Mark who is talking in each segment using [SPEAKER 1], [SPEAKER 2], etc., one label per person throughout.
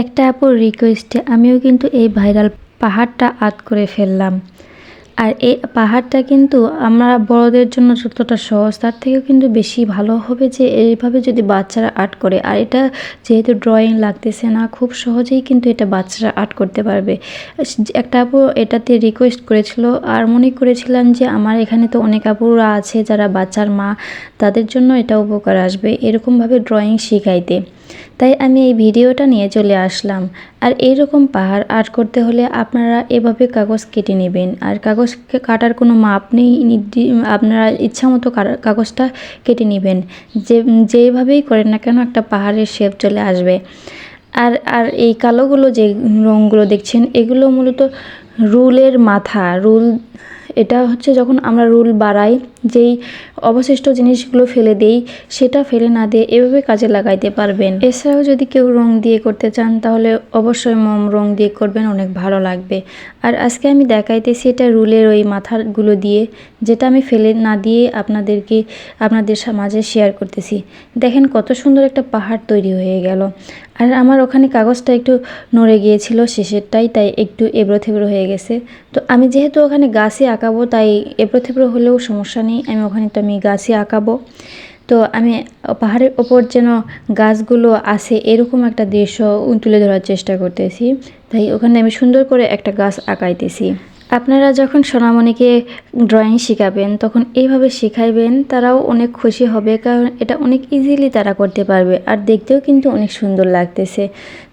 [SPEAKER 1] একটা আপুর রিকোয়েস্টে আমিও কিন্তু এই ভাইরাল পাহাড়টা আর্ট করে ফেললাম। আর এই পাহাড়টা কিন্তু আমরা বড়দের জন্য যতটা সহজ, তার থেকেও কিন্তু বেশি ভালো হবে যে এইভাবে যদি বাচ্চারা আর্ট করে। আর এটা যেহেতু ড্রয়িং লাগতেছে না, খুব সহজেই কিন্তু এটা বাচ্চারা আর্ট করতে পারবে। একটা আপু এটাতে রিকোয়েস্ট করেছিল, আর মনে করেছিলাম যে আমার এখানে তো অনেক আপুরা আছে যারা বাচ্চার মা, তাদের জন্য এটা উপকার আসবে এরকমভাবে ড্রয়িং শিখাইতে। তাই আমি এই ভিডিওটা নিয়ে চলে আসলাম। আর এইরকম পাহাড় আর্ট করতে হলে আপনারা এভাবে কাগজ কেটে নেবেন। আর কাগজ কাটার কোনো মাপ নেই, নির্দি- আপনারা ইচ্ছা মতো কাগজটা কেটে নেবেন। যে, যেভাবেই করেন না কেন একটা পাহাড়ের শেপ চলে আসবে। আর আর এই কালোগুলো যে রঙগুলো দেখছেন, এগুলো মূলত রুলের মাথা। রুল, এটা হচ্ছে যখন আমরা রুল বাড়াই যেই অবশিষ্ট জিনিসগুলো ফেলে দেই, সেটা ফেলে না দিয়ে এভাবে কাজে লাগাইতে পারবেন। এছাড়াও যদি কেউ রং দিয়ে করতে চান, তাহলে অবশ্যই মোম রং দিয়ে করবেন, অনেক ভালো লাগবে। আর আজকে আমি দেখাইতেছি এটা রুলের ওই মাথাগুলো দিয়ে, যেটা আমি ফেলে না দিয়ে আপনাদেরকে, আপনাদের মাঝে শেয়ার করতেছি। দেখেন কত সুন্দর একটা পাহাড় তৈরি হয়ে গেল। আর আমার ওখানে কাগজটা একটু নড়ে গিয়েছিল শেষেরটাই, তাই একটু এবড়ো থেবড়ো হয়ে গেছে। তো আমি যেহেতু ওখানে গাছে আঁকাবো, তাই এবড়ো থেবড়ো হলেও সমস্যা নেই। আমি ওখানে তো আমি গাছে আঁকাবো। তো আমি পাহাড়ের ওপর যেন গাছগুলো আছে এরকম একটা দৃশ্য তুলে ধরার চেষ্টা করতেছি। তাই ওখানে আমি সুন্দর করে একটা গাছ আঁকাইতেছি। আপনারা যখন সোনামণিকে ড্রয়িং শেখাবেন, তখন এইভাবে শেখাইবেন তারাও অনেক খুশি হবে কারণ এটা অনেক ইজিলি তারা করতে পারবে আর দেখতেও কিন্তু অনেক সুন্দর লাগতেছে।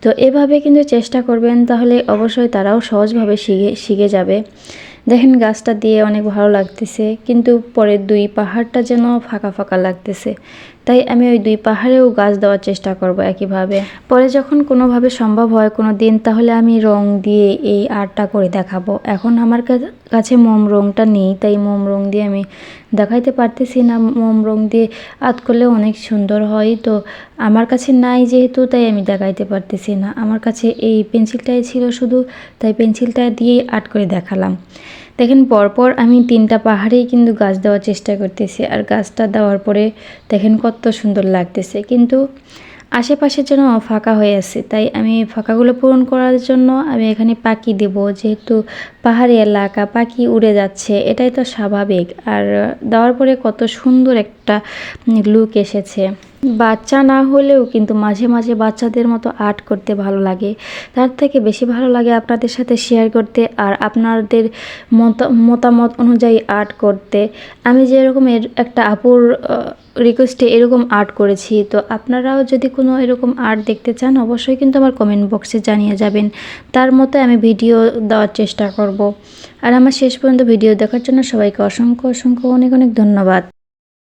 [SPEAKER 1] তো এভাবে কিন্তু চেষ্টা করবেন তাহলে অবশ্যই তারাও সহজভাবে শিখে শিখে যাবে। দেখেন গাছটা দিয়ে অনেক ভালো লাগতেছে কিন্তু পরে দুই পাহাড়টা যেন ফাঁকা ফাঁকা লাগতেছে। তাই আমি ওই দুই পাহাড়েও গাছ দেওয়ার চেষ্টা করব একইভাবে। পরে যখন কোনোভাবে সম্ভব হয় কোনো দিন তাহলে আমি রং দিয়ে এই আর্টটা করে দেখাবো। এখন আমার কাছে মোম রংটা নেই, তাই মোম রং দিয়ে আমি দেখাইতে পারতেছি না। মোম রং দিয়ে আর্ট করলে অনেক সুন্দর হয়, তো আমার কাছে নাই যেহেতু, তাই আমি দেখাইতে পারতেছি না। আমার কাছে এই পেন্সিলটাই ছিল শুধু, তাই পেন্সিলটা দিয়েই আর্ট করে দেখালাম। দেখেন, পরপর আমি তিনটা পাহাড়েই কিন্তু গাছ দেওয়ার চেষ্টা করতেছি আর গাছটা দেওয়ার পরে দেখেন কত সুন্দর লাগতেছে। কিন্তু আশেপাশে যেন ফাঁকা হয়ে আছে, তাই আমি ফাঁকাগুলো পূরণ করার জন্য আমি এখানে পাখি দেব। যেহেতু পাহাড়ি এলাকা, পাখি উড়ে যাচ্ছে, এটাই তো স্বাভাবিক। আর দেওয়ার পরে কত সুন্দর একটা লুক এসেছে। বাচ্চা না হলেও কিন্তু মাঝে মাঝে বাচ্চাদের মতো আর্ট করতে ভালো লাগে। তার থেকে বেশি ভালো লাগে আপনাদের সাথে শেয়ার করতে আর আপনাদের মতা- মতামত অনুযায়ী আর্ট করতে। আমি যেরকম এর একটা আপুর রিকোয়েস্টে এরকম আর্ট করেছি। তো আপনারাও যদি কোনো এরকম আর্ট দেখতে চান, অবশ্যই কিন্তু আমার কমেন্ট বক্সে জানিয়ে যাবেন। তার মতো আমি ভিডিও দেওয়ার চেষ্টা করব। আর আমার শেষ পর্যন্ত ভিডিও দেখার জন্য সবাইকে অসংখ্য অসংখ্য অনেক অনেক ধন্যবাদ।